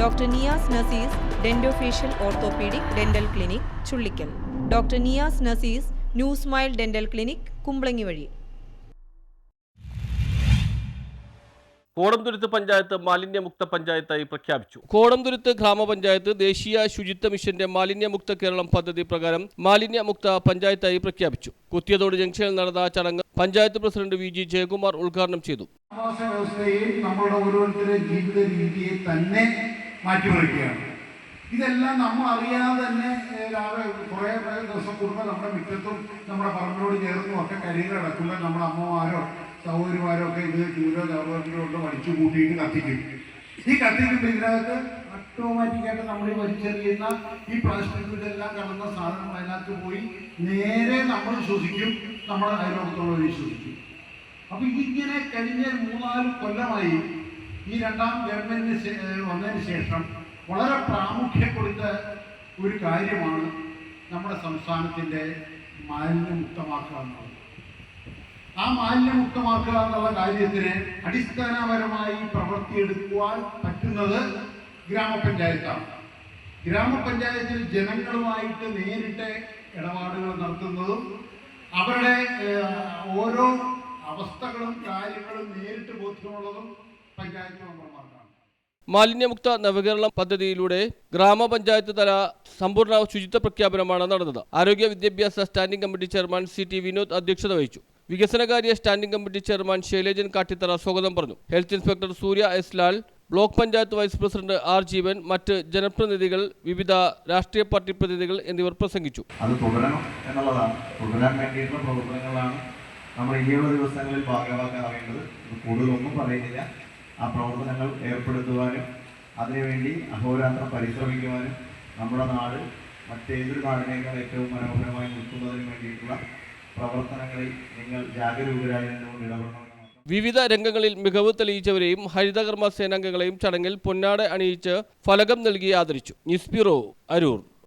Doctor Niyas Naseez dentofacial orthopaedic dental clinic Chullikkal. Doctor Niyas Naseez new smile dental clinic Kumbalangi വഴി. കോടംതുരുത്ത് പഞ്ചായത്ത് മാലിന്യമുക്ത പഞ്ചായത്തായി പ്രഖ്യാപിച്ചു. കോടംതുരുത്ത് ഗ്രാമപഞ്ചായത്ത് ദേശീയ ശുചിത്വ മിഷന്റെ മാലിന്യമുക്ത കേരളം പദ്ധതി പ്രകാരം മാലിന്യമുക്ത പഞ്ചായത്തായി പ്രഖ്യാപിച്ചു. കുത്തിയതോട് ജംഗ്ഷനിൽ നടന്ന ചടങ്ങ് panchayat president V G Jayakumar ഉദ്ഘാടനം ചെയ്തു. ആവാസ നമ്മുടെ ഓരോരുത്തരുടെ ജീവിത രീതിയെ തന്നെ മാറ്റിമറിക്കുകയാണ്. ഇതെല്ലാം നമ്മൾ അറിയാതെ തന്നെ രാവിലെ കുറേ ദിവസം കൂടുമ്പോൾ നമ്മുടെ മുറ്റത്തും നമ്മുടെ പറമ്പിനോട് ചേർന്നും ഒക്കെ കരിയർ കിടക്കുമ്പോൾ നമ്മുടെ അമ്മമാരോ സഹോദരിമാരോ ഒക്കെ ഇത് ചൂരോ ചാറുകൊണ്ടോ കൊണ്ട് വലിച്ചു കൂട്ടിയിട്ട് കത്തിക്കും. ഈ കത്തിക്കുമ്പോൾ ഇതിനകത്ത് ഓട്ടോമാറ്റിക്കായിട്ട് നമ്മൾ വലിച്ചെറിയുന്ന ഈ പ്ലാസ്റ്റിക്കിലെല്ലാം കടന്ന സാധനങ്ങൾ അതിനകത്ത് പോയി നേരെ നമ്മൾ ശ്വസിക്കും നമ്മുടെ അയലോകത്തുള്ളവർ ശ്വസിക്കും. അപ്പൊ ഇതിങ്ങനെ കഴിഞ്ഞ മൂന്നാൽ കൊല്ലമായി ഈ രണ്ടാം ഗവൺമെന്റിന് വന്നതിന് ശേഷം വളരെ പ്രാമുഖ്യം കൊടുത്ത ഒരു കാര്യമാണ് നമ്മുടെ സംസ്ഥാനത്തിന്റെ മാലിന്യമുക്തമാക്കുക എന്നുള്ളത്. ആ മാലിന്യമുക്തമാക്കുക എന്നുള്ള കാര്യത്തിന് അടിസ്ഥാനപരമായി പ്രവർത്തിയെടുക്കുവാൻ പറ്റുന്നത് ഗ്രാമപഞ്ചായത്താണ്. ഗ്രാമപഞ്ചായത്തിൽ ജനങ്ങളുമായിട്ട് നേരിട്ട് ഇടപാടുകൾ നടത്തുന്നതും അവരുടെ ഓരോ അവസ്ഥകളും കാര്യങ്ങളും നേരിട്ട് ബോധ്യമുള്ളതും പഞ്ചായത്ത് മാലിന്യമുക്ത നവകേരളം പദ്ധതിയിലൂടെ ഗ്രാമപഞ്ചായത്ത് തല സമ്പൂർണ ശുചിത്വ പ്രഖ്യാപനമാണ് നടന്നത്. ആരോഗ്യ വിദ്യാഭ്യാസ standing committee chairman C T Vinod അധ്യക്ഷത വഹിച്ചു. വികസനകാര്യ standing committee chairman Shailejan Kattithara സ്വാഗതം പറഞ്ഞു. Health inspector Surya S Lal block panchayat vice president R Jeevan മറ്റ് ജനപ്രതിനിധികൾ വിവിധ രാഷ്ട്രീയ പാർട്ടി പ്രതിനിധികൾ എന്നിവർ പ്രസംഗിച്ചു. അത് തുടരണം എന്നുള്ളതാണ്. പ്രവർത്തനങ്ങളാണ് നമ്മൾ ഇനിയുള്ള ദിവസങ്ങളിൽ ഇത് കൂടുതലൊന്നും പറയുന്നില്ല. ആ പ്രവർത്തനങ്ങൾ ഏർപ്പെടുത്തുവാനും അതിനുവേണ്ടി അഹോരാത്രം പരിശ്രമിക്കുവാനും നമ്മുടെ നാട് മറ്റേതൊരു നാടിനേക്കാൾ ഏറ്റവും മനോഹരമായി നിൽക്കുന്നതിന് വേണ്ടിയിട്ടുള്ള പ്രവർത്തനങ്ങളിൽ നിങ്ങൾ ജാഗരൂകരായി ഇടപെടണമെന്ന് വിവിധ രംഗങ്ങളിൽ മികവ് തെളിയിച്ചവരെയും ഹരിതകർമ്മ സേനാംഗങ്ങളെയും ചടങ്ങിൽ പൊന്നാട അണിയിച്ച് ഫലകം നൽകി ആദരിച്ചു. News bureau Aroor.